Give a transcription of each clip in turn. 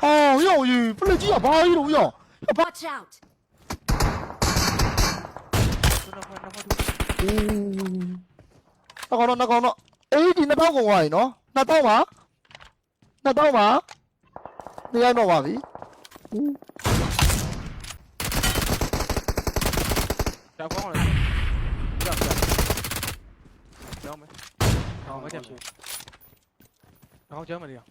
哦哟咦，不能这样吧？一路哟，要吧？Watch out! 嗯，那搞了，那搞了，哎，你那套过来喏，那套嘛，那套嘛，你爱弄嘛比？嗯，加光了，不要不要，不要没，然后没点，然后加没点。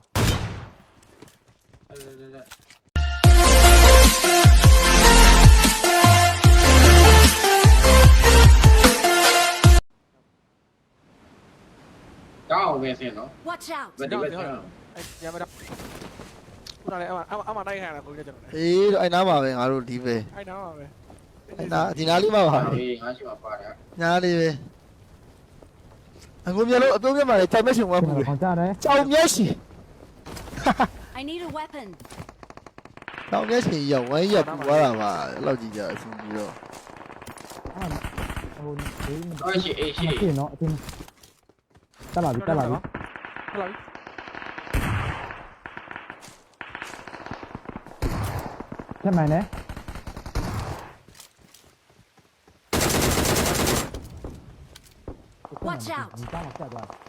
ကောင်းအောင်ပဲဆင်းနော် Watch out! ဗဒီဘက်ဆင်းအဲညမတော့ခုနလည်းအမအမနိုင်ခံတာကိုကြီးကျွန်တော်အေးအဲ့နားပါပဲငါတို့ဒီပဲအဲ့နားပါပဲအဲ့နားဒီနားလေးမှာပါဟေးငါရှိမှာပါတယ်ညားလေးပဲအခုမျိုးလို့အပြုံးပြမှာလေကြောင်မျက်ရှင်ဝတ်ဘူးလေခေါ်ကြတယ်ကြောင်မျက်ရှင် I need a weapon. ကြောင်မျက်ရှင်ရောက်ဝိုင်းရက်ပူသွားတာပါအဲ့လောက်ကြည့်ကြအဆင်ပြေတော့ဟိုဒီမဟောရှိအေးရှိဖြစ်နော်အတင်းတက်လာပြီတက်လာပြီဟုတ်လားချက်မှန်တယ် Watch out ဒီတောင်းဆက်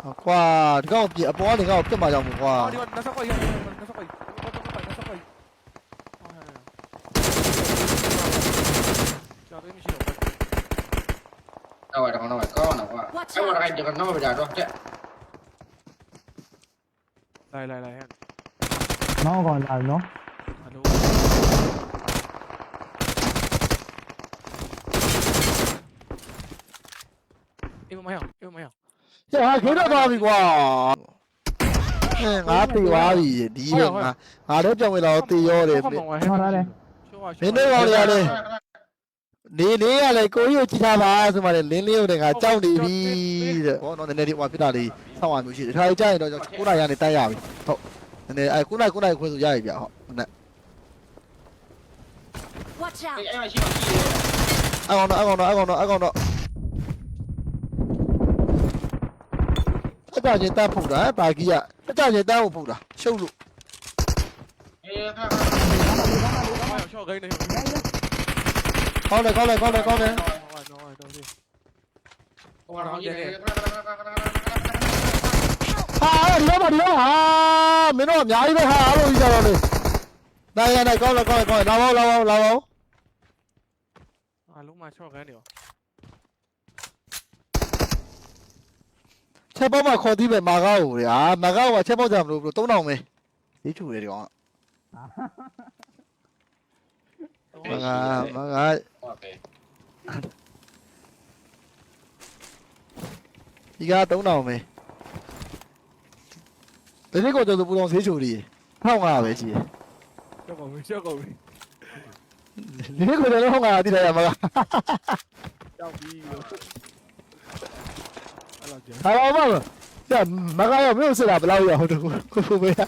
သွားကွာဒီကောင်ပြအပေါ်ကနေကောင်ပြတ်มาကြောင်ကွာဟောဒီမှာနတ်ဆောက်ကိုရနတ်ဆောက်ကိုနတ်ဆောက်ကိုကြောက်တယ်မရှိတော့တော့တော့တော့ကောင်းတော့ကွာအဲ့တော့အဲ့ဒီကတော့ဗျာတော့တဲ့လိုက်လိုက်လိုက် ဟဲ့နောက်ကောင်လာနော်ဟယ်လိုအေးမမရောက်အေးမရောက်ကျဟာခေတော့သွားပြီကွာအဲငါတေသွားပြီဒီပဲငါငါတော့ပြောင်းဝင်လာတော့တေရောတယ်မင်းတို့ကောင်ရတယ်နေနေရလေကိုကြီးကိုကြည့်ထားပါဆိုမှလေလင်းလေးတို့ကကြောက်နေပြီတဲ့ဟောနော်နည်းနည်းလေးဟိုဖြစ်တာလေးဆောင်းရမျိုးရှိတယ်ဒါကြရင်တော့9နိုင်ရနေတိုက်ရပြီဟုတ်နည်းနည်းအဲ9နိုင်9နိုင်ခွဲဆိုရပြီဗျဟုတ်နဲ့ Watch out! အဲ့အဲ့ရှိမှာရှိတယ်အကောင်တော့အကောင်တော့အကောင်တော့အကောင်တော့ အကြချင်းတန်းဖုတ်တာဘာကြီးကအကြချင်းတန်းကိုဖုတ်တာရှုပ်လို့အေးခါရှော့ဂိမ်းနေကောင်းတယ်ကောင်းတယ်ကောင်းတယ်ကောင်းတယ်ဟောတော့တော့ဒီဟိုတော့ရေးတယ်ဟာဒီတော့ပါဒီတော့ဟာမင်းတို့အများကြီးပဲဟာအားလို့ကြီးကြတော့လေနိုင်ရနိုင်ကောင်းတယ်ကောင်းတယ်ကောင်းတယ်လာပါလာပါလာပါအလုံးမရှော့ဂိမ်းနေရော ချက်ပေါက်မှာခေါ်သေးပဲမာကားကိုလေဟာမာကားကချက်ပေါက်ကြမလို့ဘလို့3000ပဲဒီချူတယ်ဒီကောင်ကမာကားမာကားဟုတ်ပဲဒီက3000ပဲဒီနေ့ကတော့ပူတော်ဆေးချူလေး1500ပဲကြီးရှော့ကုန်ပြီရှော့ကုန်ပြီဒီနေ့ကတော့1500တိတယ်ရမာကားကြောက်ပြီအဲ့ လိုကျဟာပါမရမာကားရောမင်းစစ်တာဘယ်လောက်ရဟုတ်တယ်ကိုကိုပဲဟာ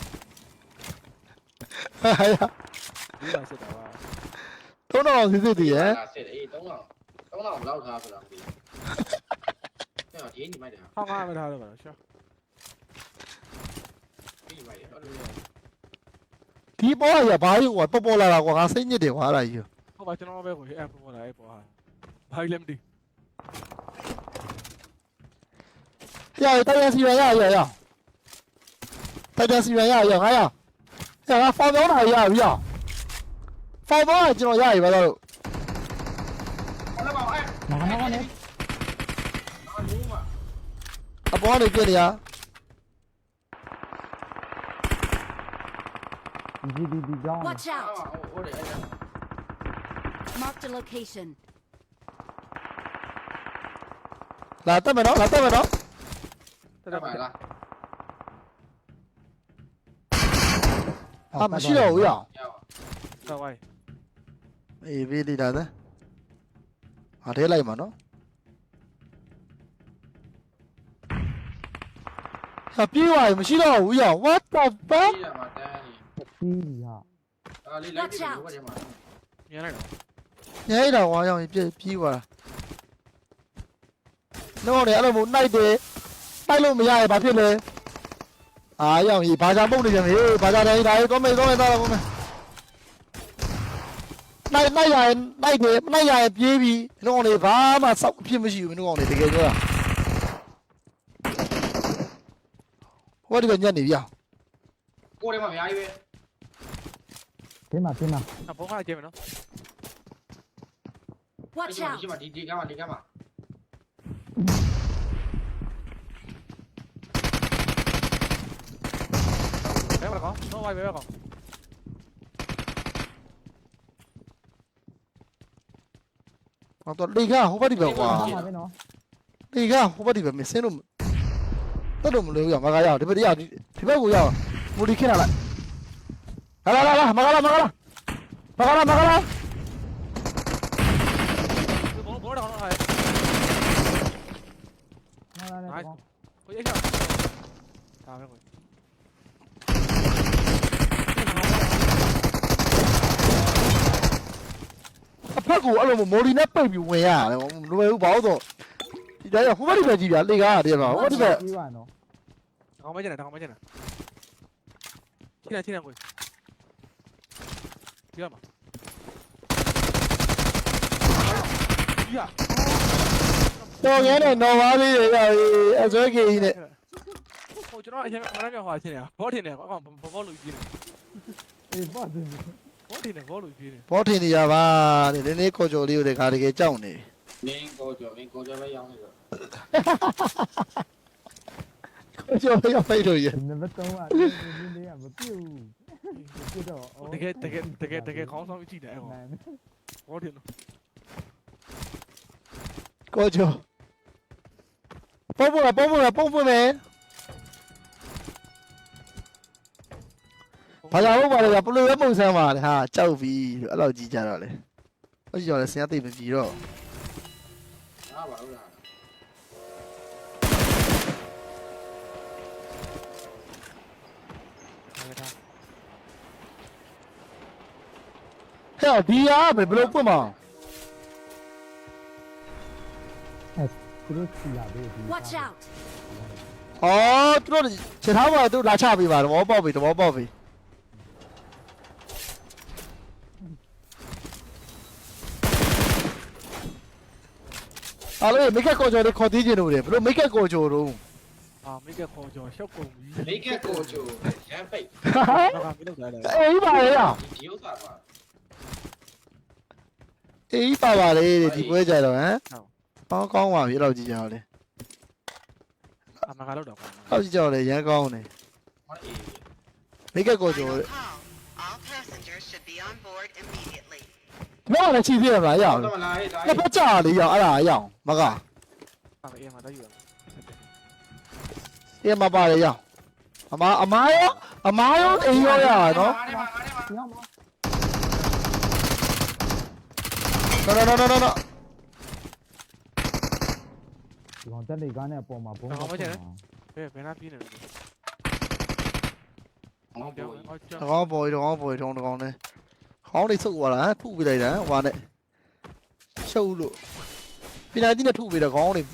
ရဒီလာစစ်တာပါ3000ဆေးစစ်တည်ရစစ်တယ်အေး3000 3000ဘလောက်ထားဆိုတာမသိဘူးအဲ့တော့ဒီညီမိုက်တယ်ဟောင်းကားမထားတော့ပါရှော့ဒီညီမိုက်တယ်ဟုတ်တယ်ဒီပေါ်ရဘာကြီးကွာပေါ်ပေါ်လာတာကွာငါစိတ်ညစ်တယ်ကွာအဲ့ဒါကြီးဟုတ်ပါကျွန်တော်ပဲကိုအဲ့ပေါ်လာအဲ့ပေါ်ဟာဘာလဲမသိ ရရတိုက်ရစီရရရရတိုက်ရစီရရရငါရရငါဖောင်တော့တာရပြီရဖောင်တော့ကျွန်တော်ရပြီပါတော့ဟုတ်လားအဲ့နောက်နောက်ကနေအာဘူးမှာအပေါ်ကနေပြစ်နေရဒီဒီဒီကြောင်း Watch အာ out! ဟုတ်တယ်အဲ့ Marked a location. လာတက်မယ်နော်လာတက်မယ်နော် တက်ဒါပါပါလားလားအာမရှိတော့ဘူးရရပါတော့ဝိုင်းအေးဘေးလေးလာတဲ့ဟာထဲလိုက်မှာနော်ဟာပြေးသွားပြီမရှိတော့ဘူးရ what the fuck ဒီရမှာတန်းနေကြီးဟာအာလေးလိုက်ပြီးတော့ဘာကျမှာမြင်လိုက်တော့ညိုင်းတော်ဝါရောင်ပြေးပြေးသွားတာတော့လေအဲ့လိုမို့နှိုက်တယ် နှိုက်လို့မရရဘာဖြစ်လဲအားရောက်ကြီးဘာသာပုတ်နေကြမေးဘာသာတိုင်းဒါရေးတော့မေးတော့မေးတော့မေးနိုင်နိုင်ရနိုင်တယ်နိုင်ရပြေးပြီးဒီကောင်လေးဘာမှစောက်အဖြစ်မရှိဘူးဒီကောင်လေးတကယ်ပြောတာဟိုဒီကညက်နေပြကိုယ်ထဲမှာအများကြီးပဲဒီမှာဒီမှာအဘုံကကျဲမယ်နော် Watch ဒီ out! မှာဒီဒီကမှာဒီကမှာ 가? 너가 왜 가? Hoặc toàn đi ra, không bắt đi vào quả. Đi ra, không bắt đi vào mẹ xe nó. Tất đồng lửa mà gà vào, thì bắt đi vào, thì bắt gù vào. Mua đi khi nào lại. Gà la la la, mà gà la, mà gà la. Mà gà la, mà gà la. Nice. Có dễ chào. Tao mới rồi. ပဲကိုအဖက်ကိုအဲ့လိုမော်ဒီနဲ့ပိတ်ပြီးဝင်ရတယ်မလွယ်ဘူးဘာလို့တော့ဒီတိုင်းဟိုဘက်ဒီဘက်ကြည့်ပြလေကားတည်းပါဟိုဘက်ဒီဘက်ပြီးပါနော်ကောင်းမကျနေကောင်းမကျနေချိနေချိနေကိုပြရမှာပြရတော်ရဲနဲ့နော်ပါလေးတွေရောက်ရေးအစွဲကြီးနဲ့ဟိုကျွန်တော်အရင်ကမရမြောက်ဟွာချင်းနေဘောထင်နေကောင်းဘောဘောလို့ကြီးနေအေးပါဒီ ဘောထင်နေဘောလို့ကြီးနေဘောထင်နေရပါတဲ့နည်းနည်းကော်ကြော်လေးတွေခါတကယ်ကြောက်နေမင်းကိုကျော်မင်းကိုကျော်ပဲရောင်းနေတော့ကော်ကြော်ရောက်ဖိတ်လို့ရဒီနံပါတ်3ကဒီလေးကမပြုတ်ပြတ်တော့တကယ်တကယ်တကယ်တကယ်ခေါင်းဆောင်ကြည့်တယ်အဲ့ကောင်နိုင်ဘောထင်နော်ကော်ကြော်ပုံပုံပုံပုံပုံပုံမယ် ဘာသာဟုတ်ပါလဲဘလို့ရမုံဆန်းပါလေဟာကြောက်ပြီအဲ့လိုကြီးကြတော့လေဟုတ်ကြော်လေဆင်ရသိမပြီတော့ဟာပါလို့လားဟဲ့ဒါဟဲ့ဒီရဘယ်ဘလို့ပွတ်မအောင်သူတို့စီလာပြီဒီ Watch out! ဟောသူတို့ချက်ထားပါသူလာချပေးပါသဘောပေါက်ပြီသဘောပေါက်ပြီ အားလုံးမိတ်ကကော်ကြော်လေးခေါ်သေးခြင်းလို့လေဘလို့မိတ်ကကော်ကြော်တော့အာမိကခေါ်ကြောရှောက်ကုန်ပြီမိတ်ကကိုကျော်ရမ်းပိတ်ဘာကမလုပ်ကြလဲအေးပါလေရဒီဥစ္စာပါအေးပါပါလေဒီပွဲကြတော့ဟမ်ကောင်းကောင်းပါပြီအဲ့လိုကြည့်ကြတော့လေအမကလောက်တော့ပါအဲ့လိုကြည့်ကြတော့လေရမ်းကောင်းနေဟောအေးမိတ်ကကော်ကြော် Final လေ call. All passengers should be on board immediately. မကလည်းချီသေးရမလားရအောင်တော့လာဟဲ့ဒါနှစ်ဖက်ကြာလေးရအောင်အဲ့ဒါရအောင်မကအမေအမတော့ယူရအေးမပါလေရအောင်အမအမားရောအမားရောအေးရောရအောင်နော်ငါထဲမှာငါထဲမှာဒီအောင်မ no no no no no ဒီကောင်တက်လေကားနဲ့အပေါ်မှာဘုံဘယ်ဘယ်နာပြင်းနေလဲဟောပြောပေါ်င်းဟော။ကြောတကောင်းပေါ်တကောင်းပေါ်ထုံးတကောင်းနဲ့ ခေါင်းလေးဆုပ်သွားတာဟမ်ထုပြလိုက်တာဟွာနဲ့ရှုပ်လို့ပင်နာတိနဲ့ထုပြတဲ့ခေါင်းလေး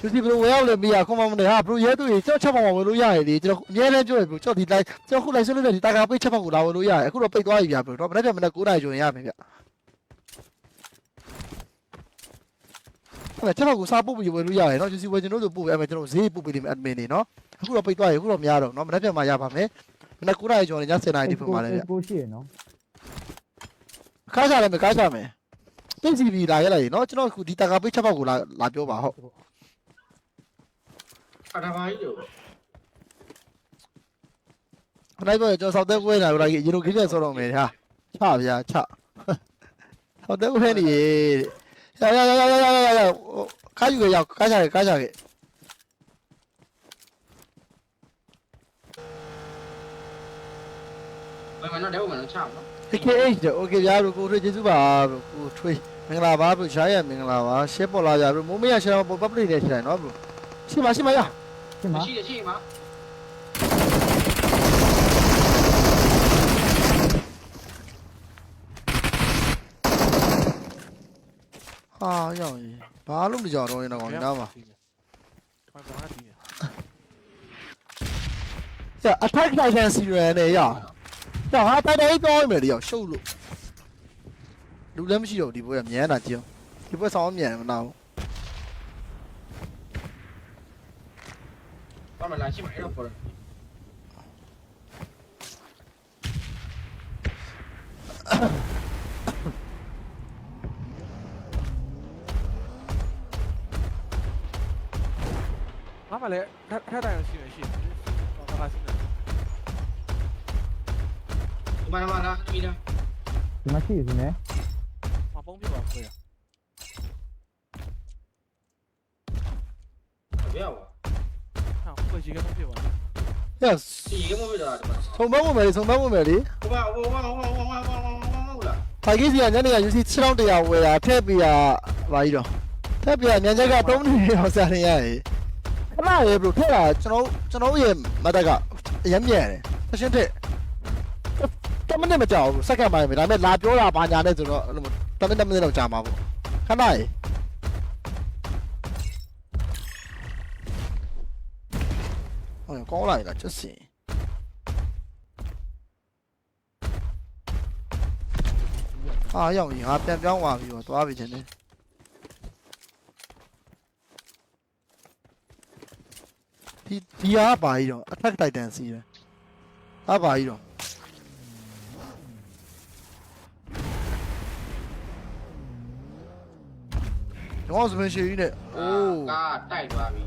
သူစီဘလို့ဝဲရောက်လေမိရခွန်မမနဲ့ဟာဘလို့ရဲသူကြီးကြောက်ချက်ပေါင်ဝင်လို့ရတယ်လေကျွန်တော်အများနဲ့ပြောရပြီကြောက်ဒီလိုက်ကျွန်တော်ခုလိုက်ဆွလို့တဲ့ဒီတာကာပိတ်ချက်ပေါင်ကိုလာဝင်လို့ရတယ်အခုတော့ပိတ်သွားပြီဗျာဘလို့တော့မနေ့ကမနေ့9နာရီကျော်ရင်ရမယ်ဗျအဲ့ချက်ပေါင်ကိုစားပုတ်ပြီးဝင်လို့ရတယ်နော်ကျစီဝဲကျွန်တော်တို့ပို့ပေးအဲ့မဲ့ကျွန်တော်ဈေးပို့ပေးလိမ့်မယ် admin နေနော်အခုတော့ပိတ်သွားပြီအခုတော့မရတော့နော်မနေ့ကမှရပါမယ် မနေ့9နာရီကျော်နေည10နာရီတိဖြစ်မှာလဲဗျကိုရှိရနော်ခါစားလဲမခါစားမယ်တင်စီဗီလာရလိုက်ရေနော်ကျွန်တော်အခုဒီတာကာပိတ်ချက်ပေါက်ကိုလာလာပြောပါဟုတ်အတားပါကြီးတို့ခလိုက်ပေါ်ကျွန်တော်စောက်တဲ့ကွဲလာလာရေရိုကိချက်ဆော့တော့မယ်ဟာချဗျာချစောက်တဲ့ကွဲနေရေရရရရရရရခါယူရရခါစားရခါစားရ ယ်မှာတော့တဲ့ဘုံမှာတော့ချပါ KKH တဲ့ okay ဗျာတို့ကိုထွေးကျေးဇူးပါတို့ကိုထွေးမင်္ဂလာပါတို့ရှားရမင်္ဂလာပါရှယ်ပေါ်လာကြတို့မိုးမရရှားပေါ်ပတ်ပလိတဲ့ရှားနော်တို့ရှိပါရှိပါရဒီမှာရှိတယ်ရှိမှာဟာရောက်ရင်ဘာလို့မကြောက်တော့ရင်တော့ကောင်းနားမှာဘာဘာဒီရအထက်ခိုင်ခံစီရယ်နဲ့ရအောင် တော့ဟာတိုင်တိုင်ပြောရမယ်လေရောက်ရှုပ်လို့လူလည်းမရှိတော့ဘူးဒီပွဲကမြန်းတာကြည့်အောင်ဒီပွဲဆောင်းမြန်မနာဘူးဘာမှလာရှိမှအဲ့တော့ပေါ်တယ်ငါမှလည်းထထ ဒီမှာမှာလားဒီလားဒီမှာရှိနေတယ်မပုံးပြပါခွေးဘယ်ရောက်ဟာခွေးကြီးကပုံးပြပါရဒီကမပြတာဒီမှာဆုံမဝင်မယ်လေဆုံမဝင်မယ်လေဟိုဘာဟိုဘာဟိုဘာဟိုဘာဟိုဘာဟိုဘာဖိုင်ကြီးစီကညနေက UC 6100ဝယ်တာထည့်ပေးတာဘာကြီးတော့ထည့်ပေးတာညချက်က3နေအောင်စားနေရရေခဏရေဘလို့ထည့်တာကျွန်တော်ကျွန်တော်ရဲ့မတက်ကအရင်မြန်တယ်ဆက်ရှင်ထည့်တ မနဲ့မကြောက်ဘူးစက္ကန့်ပိုင်းပဲဒါပေမဲ့လာပြောတာဘာညာနဲ့ဆိုတော့အဲ့လိုတမနဲ့တမနဲ့တော့ကြာမှာပေါ့ခဏရေဟောကောင်းလာပြီလားချက်စင်အာရောက်ရင်ငါပြန်ပြောင်းသွားပြီတော့သွားပြီချင်းနေဒီဒီဟာပါကြီးတော့ attack titan စီးတယ်ဟာပါကြီးတော့ တော့စပင်ရှိကြီးနဲ့အိုးကားတိုက်သွားပြီ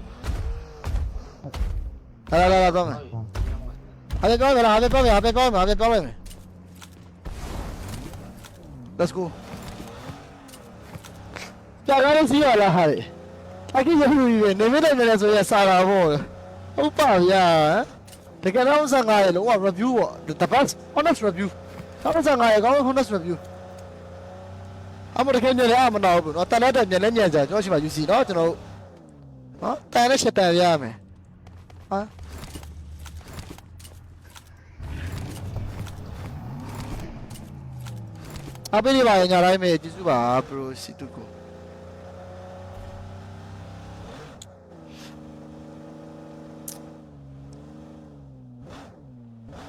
လာလာလာတော့မယ်ဟာပဲပြောမယ်လားဟာပဲပြောမယ်ဟာပဲပြောမယ်ဟာပဲပြောမယ် Let's go ကြာကားလေးစီးရလားဟာလေအကိရဟူရနေမနေနေဆိုရစားတာပေါ့ဟုတ်ပါဗျာတကယ်တော့ဆန်ငါရေလုံးဝ review ပေါ့ the best honest review တော့ဆန်ငါရေကောင်း honest review အမတကယ်ညလည်းအမနာဘူးနော်တန်လက်တက်ညလည်းညံကြကျွန်တော်ရှိမှ UC နော်ကျွန်တော်နော်တန်လက်ချက်တန်ရရမယ်ဟာအပိလိပါရညာတိုင်းပဲကျေးဇူးပါပရိုစီတုကို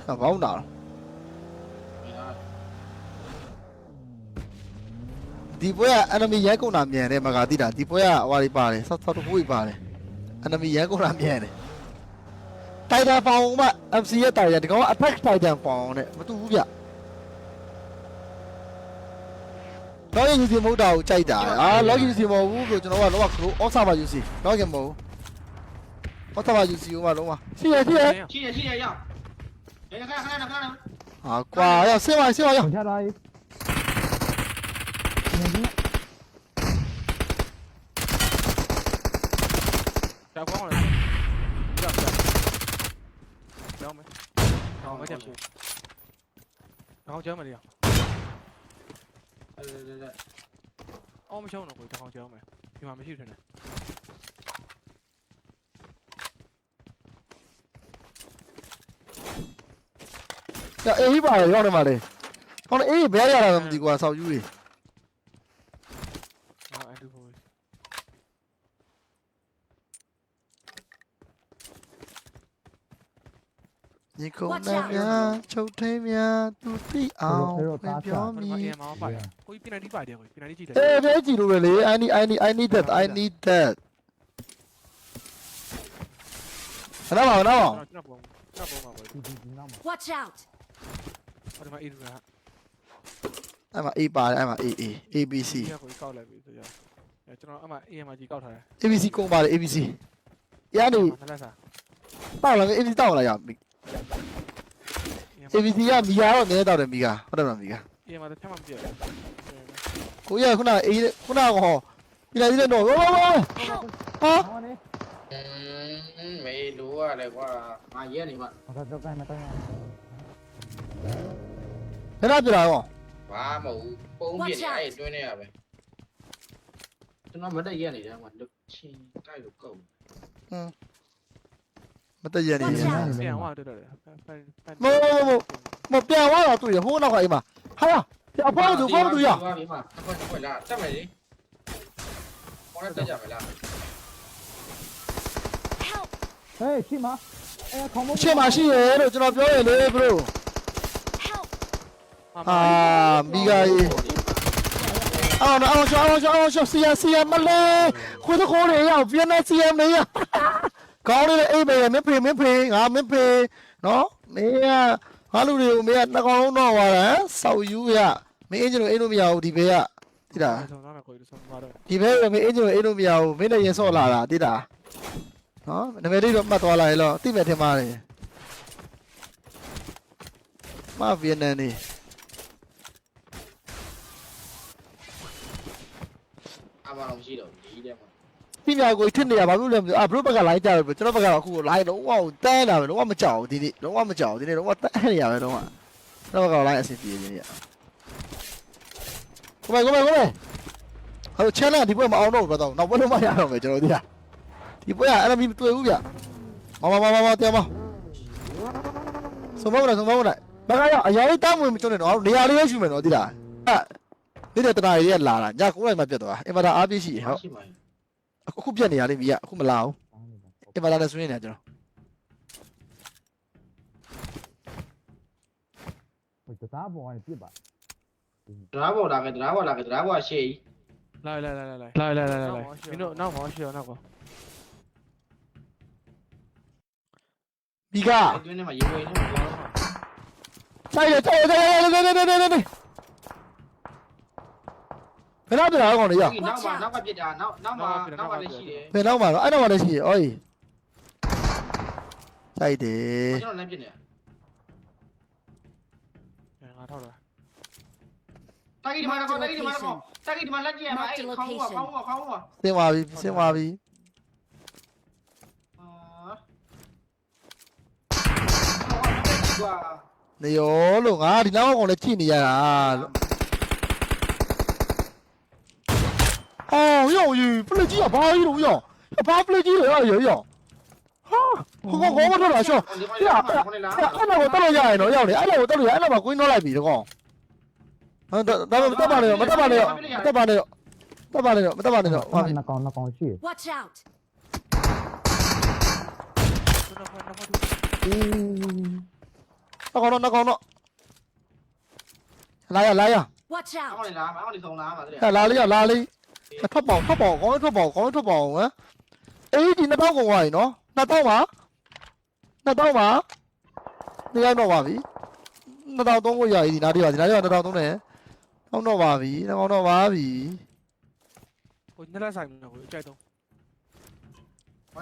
ကဘောင်းတာလား ဒီပွဲက enemy ရဲကုန်တာမြန်တယ်မကတိတာဒီပွဲကဟွာလေးပါတယ်ဆော့ဆော့တပွေးပါတယ် enemy ရဲကုန်တာမြန်တယ်တိုင်တာပေါင်မှ MC ရဲ့တိုင်ရဒီကောင်က attack titan ပေါင်နဲ့မတူဘူးဗျလောကီယူစီမဟုတ်တာကိုကြိုက်တာအာလောကီယူစီမဟုတ်ဘူးလို့ကျွန်တော်ကတော့ခရိုအော့ဆာဘာယူစီလောကီမဟုတ်အော့ဆာဘာယူစီကလုံးဝရှိရရှိရရှိရရှိရရောက်ခဏခဏခဏခဏဟာကွာရဆင်းပါဆင်းပါရ ချလာရေးနေကြီး ကြောက်ကောင်းလေကြောက်ကြောက်ကြောက်မယ် ဟောမချက်ဘူးဟောကြောက်မယ်လေအဲ့ဒါအော်မရှောင်းတော့ကိုတခေါကြောက်မယ်ဒီမှာမရှိထင်တယ်ရအေးပါရောက်နေပါလေဟောအေးဘယ်ရရတာမသိကွာဆောက်ယူတွေ ဟောအဲ့ဒီဘော ညီကုန်းနဲ့များချုပ်ထင်းများသူတိအောင်ပြောဒီမိမှာအေးမှာပါကိုပြနေဒီပါတယ်ကိုပြနေဒီကြည့်တယ်အေးဘယ်ကြည့်လို့ပဲလေ I need I need I need that I need that ခဏပါခဏပါကျွန်တော်ပုံကျွန်တော်ပုံပါကိုဒီဒီဒီနောက်မှာ Watch out! ဟောဒီမှာအေးကအဲ့မှာ A ပါတယ်အဲ့မှာ A A ABC ဒီကိုကောက်လိုက်ပြီဆိုရအဲကျွန်တော်အမှအေးမှာကြီးကောက်ထားတယ် ABC ကုန်ပါတယ် ABC ရနေမလက်စားတောက်လာ ABC တောက်လာရပြီ ABC ကမီယာတော့နည်းတောက်တယ်မီယာဟုတ်တယ်မလားမီယာအေးမှာတစ်ချက်မှမပြည့်ကိုရခုနအေးခုနကဟောပြည်လိုက်သေးတယ်တော့ဝဝဝ Help! ဟာဟောနေอืมမေလိုရတယ်ကွာငါရဲနေမှာဟောတော့ကိုင်းမတော့ရဘယ်တော့ပြလာရောဘာမဟုတ်ပုံပြနေအဲ့တွင်းနေရပဲကျွန်တော်မတက်ရဲနေတယ်ကွာလုချင်းတိုက်လို့ကုန်မ တည့်ရနေ Watch out ပြန်သွားတော့တယ်ဖန်ဖန်မပြန်သွားတော့တွေ့ရဟိုးနောက်ကအိမ်မှာဟာအဖောက်သူဖောက်သူရဘာဒီမှာတစ်ခွက်တစ်ခွက်လာတက်မယ်လေဘောနဲ့တက်ကြမယ်လား Help! ဟေးရှိမအဲခေါင်းမအချက်မရှိရဲလို့ကျွန်တော်ပြောရလေ bro Help! အာမိဂါကြီးအော်အော်ရှောင်းရှောင်းရှောင်းစီယစီယမလဲခွေးတခေါ်ရရောက်ပြန်နေစီယမေးရ ကောင်းနေအိမ်မေးမဖေမဖေငါမဖေနော်မေးရငါလူတွေကိုမေးကနှစ်ကောင်လုံးတော့သွားတယ်စောက်ယူရမင်းအင်ဂျင်ကိုအိမ်လို့မရဘူးဒီဘေးကတိတာဆောင်သားနဲ့ကိုယ်ဆောင်သွားတော့ဒီဘက်ကမင်းအင်ဂျင်ကိုအိမ်လို့မရဘူးမင်းလည်းရင်ဆော့လာတာတိတာနော်နမည်လေးတော့မှတ်သွားလိုက်လို့တိမဲ့ထင်ပါတယ်မဗီယက်နမ်နေအမှန်တော့မရှိတော့ဘူးဒီထဲမှာ ပြညာကိုထစ်နေရဘာလို့လဲမသိဘူးအာဘရိုဘက်ကလိုင်းကြတယ်ကျွန်တော်ဘက်ကတော့အခုလိုင်းလုံးဝတန်းလာပဲလုံးဝမကြောက်ဘူးဒီနေ့လုံးဝမကြောက်ဘူးဒီနေ့လုံးဝတန်းနေရပဲလုံးဝကျွန်တော်ဘက်ကလိုင်းအဆင်ပြေနေရကိုမေကိုမေကိုမေဟိုချဲလာဒီပွဲမအောင်တော့ဘူးတော့နောက်ပွဲလုံးမရတော့မယ်ကျွန်တော်ဒီကဒီပွဲကအဲ့လိုမတွေ့ဘူးဗျမမမမမတရားမဆုံးမမလားဆုံးမမလားဘက်ကရအရာလေးတောင်းဝင်မကျွန်းနေတော့နေရာလေးရရှိမယ်နော်ဒီလားအဲ့ဒီတဲ့တနာရီကလာတာည9နာရီမှပြတ်သွားအင်ဗာတာအားပြည့်ရှိဟော အခုအခုပြက်နေရလေဗီကအခုမလာဘူးအင်ဗာတာနဲ့ဆွေးနေနေကျွန်တော်ဟိုတသားပေါ်ကနေပြစ်ပါဒရားပေါ်လာခဲ့ဒရားပေါ်လာခဲ့ဒရားပေါ်ကရှေ့ကြီးလာလာလာလာလာလာလာလာလာမင်းတို့နောက်မှာရှိရောနောက်ကွာမိကအတွင်းထဲမှာရေဝေးနေမှာသွားတော့ chạy rồi chạy rồi chạy rồi chạy rồi chạy rồi chạy rồi ဘယ်တော့ပြတာလဲကောင်လေးရနောက်ကနောက်ကပြစ်တာနောက်နောက်မှာနောက်ကလည်းရှိတယ်ဘယ်တော့မှာတော့အဲ့တော့မှလည်းရှိရအော်ကြီးတိုက်တယ်ကျွန်တော်လမ်းပြစ်နေငါထောက်လာတာဂီဒီမှာတော့တာဂီဒီမှာတော့တာဂီဒီမှာလက်ကြည့်ရမှာအဲ့ခေါင်းကခေါင်းကခေါင်းကစင်ပါပြီစင်ပါပြီနေရောလို့ငါဒီနောက်ကောင်လည်းကြည့်နေရတာလို့ 아, 야, 이 플래지야, 바이로, 야. 야, 바 플래지로, 야, 야, 야. Ha, không có có đâu là sao? Thế là cái này của tao là dài nó giàu đấy, anh này của tao là dài là mà quên nó lại bị được không? Tao tao tao bàn này, tao bàn này, tao bàn này, tao bàn này, tao bàn này. Nó còn nó còn chuyện. Watch out. Nó còn nó nó còn à lại à. Watch out. Lại là lấy à lại đi. ။ထွက်ပေါင်ထွက်ပေါင်ကောင်းထွက်ပေါင်ကောင်းထွက်ပေါင်ဟမ်။အေးဒီနှစ်ပေါင်ကုန်သွားပြီနော်။နှစ်ပေါင်ပါ။နှစ်ပေါင်ပါ။နေရတော့ပါပြီ။နှစ်ပေါင်သုံးကိုရည်ဒီနားတွေပါဒီနားတွေကနှစ်ပေါင်သုံးတယ်။ဟုတ်တော့ပါပြီ။နှစ်ပေါင်တော့ပါပြီ။ဟိုနှစ်လက်ဆိုင်နော်ဟိုအကြိုက်တော့။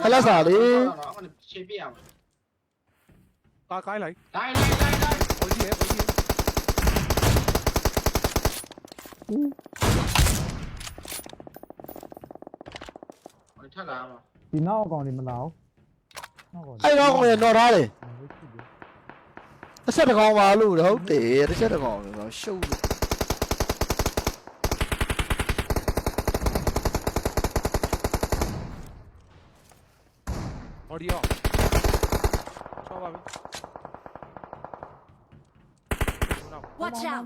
နှစ်လက်စာလေ။ရှေ့ပြရမယ်။ကာကိုင်းလိုက်။တိုင်းတိုင်းတိုင်းတိုင်းဟိုကြီးရဲ့ဟိုကြီး။ဦး ထပ်လာမှာဒီနောက်အကောင်တွေမလာဘူးနောက်ကောင်အဲ့တော့ကောင်ရတော့ထားတယ်တစ်ချက်တစ်ကောင်ပါလို့ဟုတ်တယ်တစ်ချက်တစ်ကောင်ဆိုတော့ရှုပ်လို့ဟောဒီအောင်ချောပါပြီ Watch out!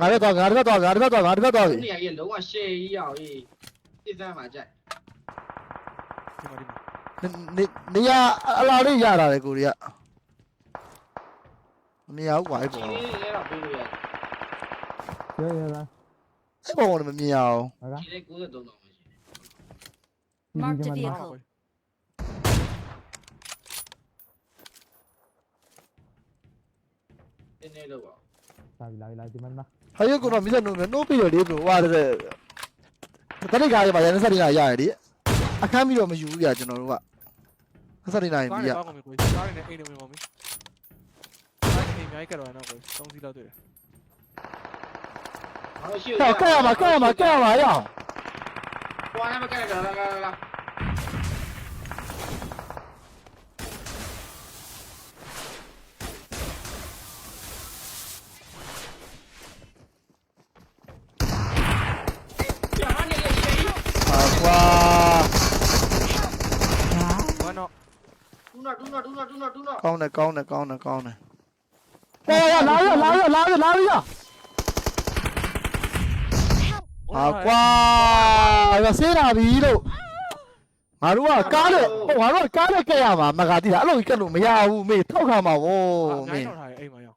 ငါလည်းတော့ငါလည်းတော့ငါလည်းတော့ငါလည်းတော့ပြီ နေရာကြီးကလုံးဝရှယ်ကြီးရအောင်အေး စမ်းမှာကြိုက်ဒီမှာဒီမှာနေနေနေရအလားလေးရတာလေကိုရီးယားမမြင်ရဘူးကွာအဲ့ချီပေါ်လေးတွေလည်းတော့ပေးလို့ရတယ်ရရလားအဲ့ပေါ်ကတော့မမြင်ရအောင်ဟာလားချီလေး93တောင်ပဲရှိတယ်ဒီမှာ Mark ဒီ the မှာ vehicle. နည်းနည်းလောက်ပါလာပြီလာပြီလာပြီဒီမှာဒီမှာဟာရကိုတော့မြင်တယ်နော်နိုးပြီးတော့လေးဘလိုဝါတဲ့ တက်တိတ်ကားရပါရန်ဆက်တင်လာရရတယ်လေအခမ်းပြီးတော့မယူဘူးပြကျွန်တော်တို့ကဆက်တင်လာရင်ပြီးရကားနဲ့အိမ်နေမှာမင်းကားနဲ့အိမ်မြိုက်ကြတော့တော့ကိုသုံးစီလောက်တွေ့တယ်好，干嘛干嘛干嘛呀？我他妈干了，来来来来。 တယ်ကောင်းတယ်ကောင်းတယ်ကောင်းတယ်ဟဲ့ရလာရလာရလာရလာရဟာကွာရဆေးလာပြီလို့ငငါတို့ကကားနဲ့ဟိုငါတို့ကကားနဲ့ကက်ရမှာမကတိတာအဲ့လိုကြီးကက်လို့မရဘူးမေထောက်ခံမှာဗောအမများင်းကြီးတော့ထားတယ်အိမ်မှာရောက်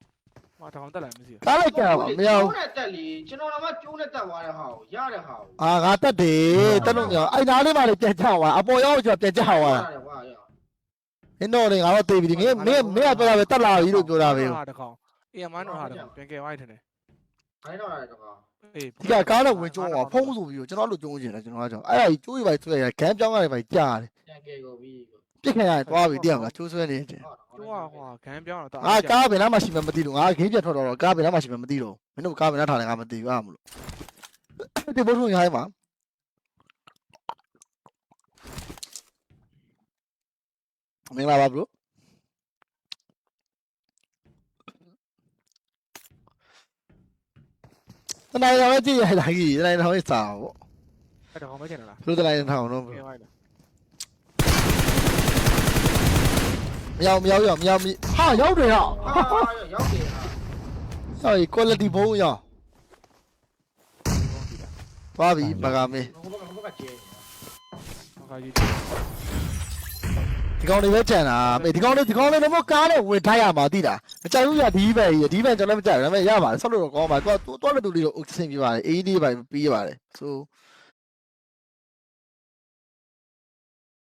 မတကောင်တက်လာမရှိဘူးကားနဲ့ကက်ရမှာမရဘူးကျိုးနဲ့တက်လီကျွန်တော်ကကျိုးနဲ့တက်သွားတဲ့ဟာကိုရတဲ့ဟာကိုအာငါတက်တယ်တက်လို့မရဘူးအဲ့နားလေးမှလည်းပြန်ချသွားအပေါ်ရောက်ကျပြန်ချသွားရတယ်ကွာရ မင်းတို့လည်းငါတော့တေးပြီမင်းမင်းမင်းကပြောတာပဲတက်လာပြီလို့ပြောတာပဲဟာတကောင်အေးမန်းတော့ဟာတကောင်ပြန်ကယ်ဝိုင်းထင်တယ်ခိုင်းတော့ရတယ်ကွာအေးဒီကကားနဲ့ဝင်ကျုံးသွားဖုံးဆိုပြီးတော့ကျွန်တော်အဲ့လိုကျုံးချင်တယ်ကျွန်တော်ကကြောင့်အဲ့ဒါကြီးကျိုးရပါဆွဲရဂမ်းပြောင်းရတယ်ပါကြားတယ်ပြန်ကဲကုန်ပြီပြစ်ခံရတယ်သွားပြီတည်ရမလားကျိုးဆွဲနေတယ်ကျိုးကဟွာဂမ်းပြောင်းတော့ငါကားဘယ်နားမှရှိမှမသိလို့ငါဂိမ်းပြတ်ထွက်တော့ကားဘယ်နားမှရှိမှမသိတော့မင်းတို့ကားဘယ်နားထားလဲငါမသိဘူးအားမလို့ဒီဘုထုံရိုင်းမှာ မင်္ဂလာပါဘရိုတနိုင်တော့ကြည့်ရတာကြီးတနိုင်တော့စာပေါ့အဲ့တကောင်ပဲထင်လားသူတနိုင်ထောင်တော့ကယ်ဝိုင်းလားမရောက်မရောက်ရောက်မရောက်ဟာရောက်တယ်ဟာဟာရောက်တယ်ဟာဟော quality ဘုံရောက်သွားပြီမကမင်းဟိုဘက်ကဟိုဘက်ကကျဲဟောကကြီး ဒီကောင်တွေပဲကြံတာမေဒီကောင်တွေဒီကောင်တွေတော့ကားနဲ့ဝင်ထားရမှာသိလားမကြိုက်ဘူးရဒီဘက်ကြီးဒီဘက်ကျွန်တော်လည်းမကြိုက်ဘူးဒါပေမဲ့ရပါတယ်ဆောက်လို့တော့ကောင်းပါသူကတွားတဲ့တူလေးတော့အဆင်ပြေပါတယ်အေးလေးပါပြီးရပါတယ်ဆို